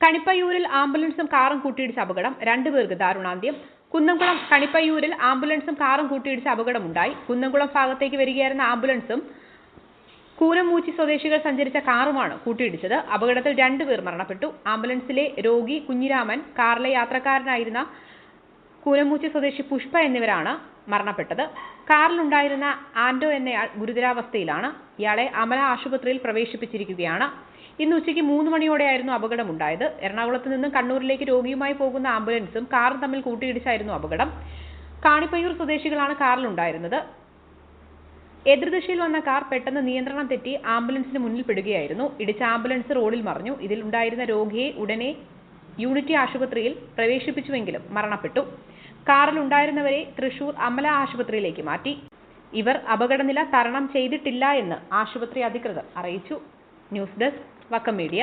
കണിപ്പയ്യൂരിൽ ആംബുലൻസും കാറും കൂട്ടിയിടിച്ച അപകടം രണ്ടുപേർക്ക് ദാരുണാന്ത്യം. കുന്നംകുളം കണിപ്പയ്യൂരിൽ ആംബുലൻസും കാറും കൂട്ടിയിടിച്ച അപകടമുണ്ടായി. കുന്നംകുളം ഭാഗത്തേക്ക് വരികയായിരുന്ന ആംബുലൻസും കൂനമൂച്ചി സ്വദേശികൾ സഞ്ചരിച്ച കാറുമാണ് കൂട്ടിയിടിച്ചത്. അപകടത്തിൽ രണ്ടുപേർ മരണപ്പെട്ടു. ആംബുലൻസിലെ രോഗി കുഞ്ഞിരാമൻ കാറിലെ യാത്രക്കാരനായിരുന്ന കൂനമൂച്ചി സ്വദേശി പുഷ്പ എന്നിവരാണ് മരണപ്പെട്ടത്. കാറിലുണ്ടായിരുന്ന ആന്റോ എന്നയാൾ ഗുരുതരാവസ്ഥയിലാണ്. ഇയാളെ അമല ആശുപത്രിയിൽ പ്രവേശിപ്പിച്ചിരിക്കുകയാണ്. ഇന്ന് ഉച്ചയ്ക്ക് മൂന്ന് മണിയോടെയായിരുന്നു അപകടമുണ്ടായത്. എറണാകുളത്ത് നിന്നും കണ്ണൂരിലേക്ക് രോഗിയുമായി പോകുന്ന ആംബുലൻസും കാറും തമ്മിൽ കൂട്ടിയിടിച്ചായിരുന്നു അപകടം. കാണിപ്പയ്യൂർ സ്വദേശികളാണ് കാറിലുണ്ടായിരുന്നത്. എതിർദിശയിൽ വന്ന കാർ പെട്ടെന്ന് നിയന്ത്രണം തെറ്റി ആംബുലൻസിന് മുന്നിൽ പെടുകയായിരുന്നു. ഇടിച്ച ആംബുലൻസ് റോഡിൽ മറിഞ്ഞു. ഇതിൽ ഉണ്ടായിരുന്ന രോഗിയെ ഉടനെ യൂണിറ്റി ആശുപത്രിയിൽ പ്രവേശിപ്പിച്ചുവെങ്കിലും മരണപ്പെട്ടു. കാറിൽ ഉണ്ടായിരുന്നവരെ തൃശൂർ അമല ആശുപത്രിയിലേക്ക് മാറ്റി. ഇവർ അപകടനില തരണം ചെയ്തിട്ടില്ല എന്ന് ആശുപത്രി അധികൃതർ അറിയിച്ചു. News desk Vakkam media.